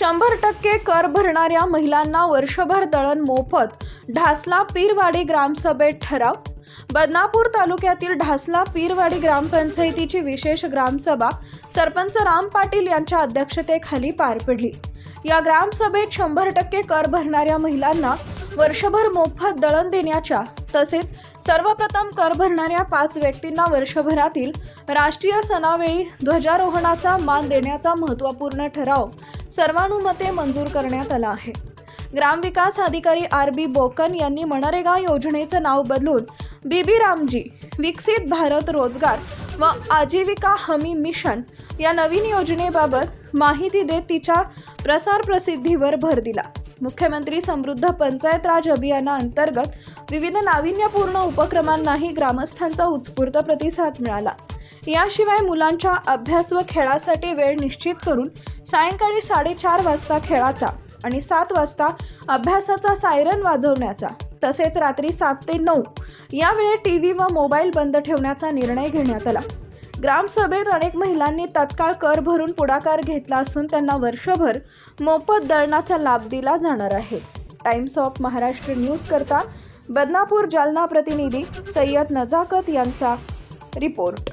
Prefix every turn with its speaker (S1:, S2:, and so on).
S1: शंभर टक्के कर भरणाऱ्या महिलांना वर्षभर दळण मोफत ढासला पीरवाडी ग्रामसभेत ठराव. बदनापूर तालुक्यातील ढासला पीरवाडी ग्रामपंचायतीची विशेष ग्रामसभा सरपंच राम पाटील यांच्या अध्यक्षतेखाली पार पडली. या ग्रामसभेत शंभर टक्के कर भरणाऱ्या महिलांना वर्षभर मोफत दळण देण्याच्या तसेच सर्वप्रथम कर भरणाऱ्या पाच व्यक्तींना वर्षभरातील राष्ट्रीय सणावेळी ध्वजारोहणाचा मान देण्याचा महत्त्वपूर्ण ठराव सर्वानुमते मंजूर करण्यात आला आहे. ग्रामविकास अधिकारी आर बी बोकन यांनी मनरेगा योजनेचं नाव बदलून बीबी रामजी विकसित भारत रोजगार व आजीविका हमी मिशन या नवीन योजनेबाबत माहिती देत तिच्या प्रसार प्रसिद्धीवर भर दिला. मुख्यमंत्री समृद्ध पंचायत राज अभियानाअंतर्गत विविध नाविन्यपूर्ण उपक्रमांनाही ग्रामस्थांचा उत्स्फूर्त प्रतिसाद मिळाला. याशिवाय मुलांच्या अभ्यास व खेळासाठी वेळ निश्चित करून सायंकाळी साडेचार वाजता खेळाचा आणि सात वाजता अभ्यासाचा सायरन वाजवण्याचा तसेच रात्री सात ते नऊ. यावेळी टी व्ही व मोबाईल बंद ठेवण्याचा निर्णय घेण्यात आला. ग्रामसभेत अनेक महिलांनी तत्काळ कर भरून पुढाकार घेतला असून त्यांना वर्षभर मोफत दळणाचा लाभ दिला जाणार आहे. टाइम्स ऑफ महाराष्ट्र न्यूज करता बदनापूर जालना प्रतिनिधी सय्यद नजाकत यांचा रिपोर्ट.